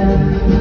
love.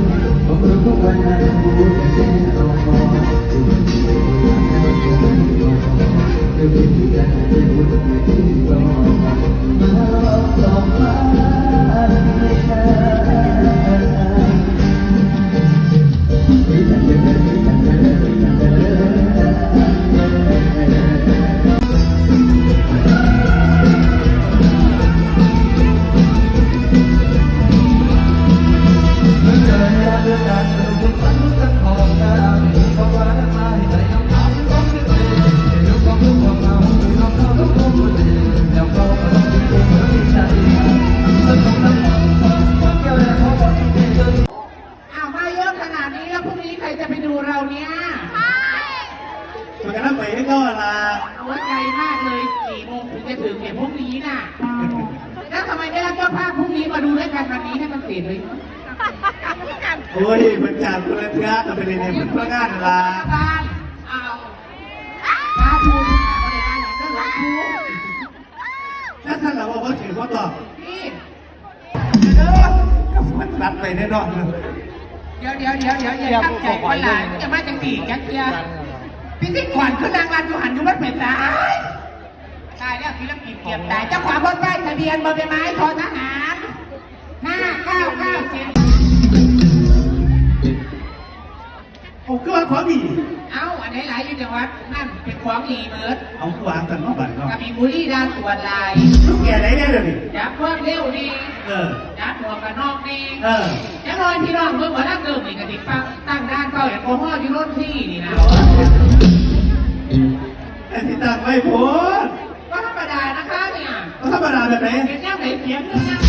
ดนี้แล้วพรุ่งนี้ใครจะไปดูเราเนี่ยใช่มันก็ต้นไปให้ก็ละว่ายไกลมากเลยกี่โมงถึงจะถึงเนี่ยพรุ่งนี้น่ะ แล้วทำไมไม่รับเจ้าภาพพรุ่งนี้มาดูด้วยกันวันนี้ให้มันเสียเลยโอ้ยมันจัดคนละเทือกกันไปเลยเนี่ยมันพื่องานละบ้านเอาพาทูนหาประเด็นอะไรก็หลังทูแล้วสำหรับว่าเขาถือเขาตอบนี่เออก็มันตัดไปแน่นอนเลย เดี๋ยวเดี๋ยวเดี๋ยวเดี๋ยวอย่าตั้งใจคนหลายจะมาจังสี่จักเกียพิธีก่อนคือนางรันยูหันยูรัตเป็นตายตายแล้วศิลปินเกียบตายเจ้าของรถป้ายทะเบียนบนใบไม้ทอทหารห้าเก้าเก้าเจ็ดโอ้ก็ว่าความดีเอาอันไหนหลายอยู่จังหวัดนั่นเป็นของอีเบิร์ดเอาขวางกันมาบัดเนาะกับมีบุรีด้านตรวจลายทุกแก่ไหนเนี่ยเดี๋ยวนี้จับเพิ่มเร็วดี เออจับหัวกับนอกดีเออจะรอยพี่น้องเมื่อวันนั้นเกิดอีกกระดิกปังตั้งด้านเป้าแอลกอฮอล์อยู่รถที่นี่นะแต่ที่ตั้งไว้โพดก็ธรรมดานะคะเนี่ยก็ธรรมดาแบบไหนเป็นย่างไหนเสียงเรื่องย่าง